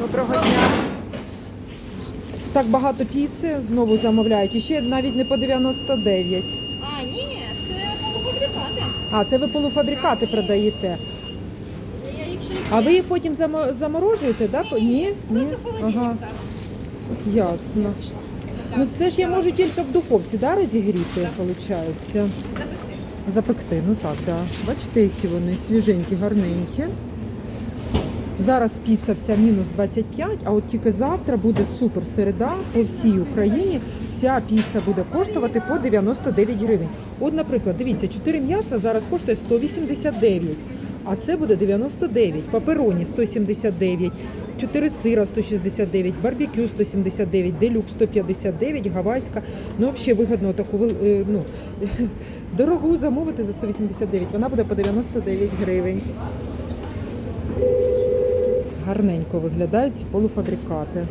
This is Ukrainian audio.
Доброго дня. Так багато піци знову замовляють. І ще навіть не по 99. А, ні, це полуфабрикати. А, це ви полуфабрикати продаєте. Я їх ще А ви їх потім замо- заморожуєте, так? Да? Ні? Ні? просто в холодильник Ага, ставлю. ясно. Ну це ж я можу тільки в духовці, да, розігріти, виходить? Запекти. Запекти, ну так, да. Бачите, які вони свіженькі, гарненькі. Зараз піца вся мінус 25, а от тільки завтра буде супер середа по всій Україні. Вся піца буде коштувати по 99 гривень. От, наприклад, дивіться, 4 м'яса зараз коштує 189, а це буде 99. Папероні 179, 4 сира 169, барбекю 179, делюкс 159, гавайська. Ну, взагалі вигідно таку е, ну, дорогу замовити за 189. Вона буде по 99 гривень. Гарненько виглядають ці полуфабрикати.